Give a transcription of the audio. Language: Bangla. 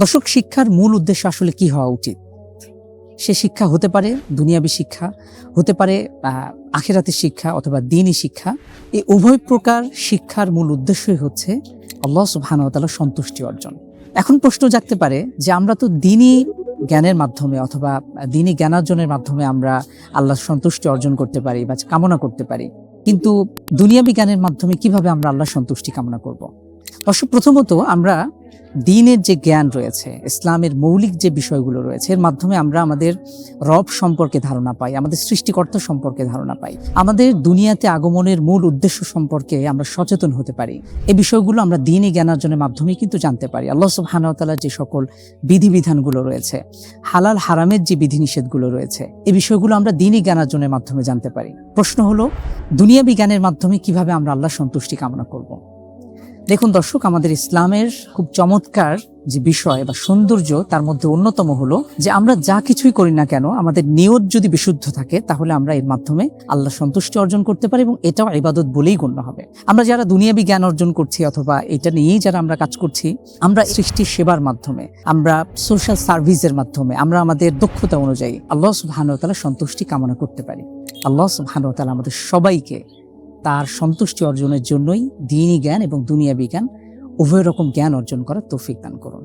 দর্শক, শিক্ষার মূল উদ্দেশ্য আসলে কি হওয়া উচিত? সে শিক্ষা হতে পারে দুনিয়াবী শিক্ষা, হতে পারে আখেরাতের শিক্ষা অথবা দিনই শিক্ষা। এই উভয় প্রকার শিক্ষার মূল উদ্দেশ্যই হচ্ছে আল্লাহ সুবহানাহু সন্তুষ্টি অর্জন। এখন প্রশ্ন জাগতে পারে যে আমরা তো দিনই জ্ঞানের মাধ্যমে অথবা দিনই জ্ঞানার্জনের মাধ্যমে আমরা আল্লাহর সন্তুষ্টি অর্জন করতে পারি বা কামনা করতে পারি। কিন্তু দুনিয়াবী জ্ঞানের মাধ্যমে কীভাবে আমরা আল্লাহ সন্তুষ্টি কামনা করব? দর্শক, প্রথমত আমরা দিনের যে জ্ঞান রয়েছে, ইসলামের মৌলিক যে বিষয়গুলো রয়েছে, এর মাধ্যমে আমরা আমাদের রব সম্পর্কে ধারণা পাই, আমাদের সৃষ্টিকর্তা সম্পর্কে ধারণা পাই, আমাদের দুনিয়াতে আগমনের মূল উদ্দেশ্য সম্পর্কে আমরা সচেতন হতে পারি। এই বিষয়গুলো আমরা দিনই জ্ঞানার্জনের মাধ্যমে কিন্তু জানতে পারি। আল্লাহ সুবহানাহু যে সকল বিধিবিধানগুলো রয়েছে, হালাল হারামের যে বিধিনিষেধগুলো রয়েছে এই বিষয়গুলো আমরা দিনই জ্ঞানার্জনের মাধ্যমে জানতে পারি। প্রশ্ন হলো, দুনিয়া বিজ্ঞানের মাধ্যমে কীভাবে আমরা আল্লাহ সন্তুষ্টি কামনা করব? দেখুন দর্শক, আমাদের ইসলামের খুব চমৎকার যে বিষয় বা সৌন্দর্য, তার মধ্যে অন্যতম হলো যে আমরা যা কিছুই করি না কেন, আমাদের নিয়ত যদি বিশুদ্ধ থাকে, তাহলে আমরা এর মাধ্যমে আল্লাহ সন্তুষ্টি অর্জন করতে পারি এবং এটাও ইবাদত বলেই গণ্য হবে। আমরা যারা দুনিয়াবি জ্ঞান অর্জন করছি অথবা এটা নিয়েই যারা আমরা কাজ করছি, আমরা সৃষ্টির সেবার মাধ্যমে, আমরা সোশ্যাল সার্ভিসের মাধ্যমে, আমরা আমাদের দক্ষতা অনুযায়ী আল্লাহ সুবহানাহু সন্তুষ্টি কামনা করতে পারি। আল্লাহ সুবহানাহু আমাদের সবাইকে তার সন্তুষ্টি অর্জনের জন্যই দিনই জ্ঞান এবং দুনিয়া বিজ্ঞান উভয় রকম জ্ঞান অর্জন করার তৌফিক দান করুন।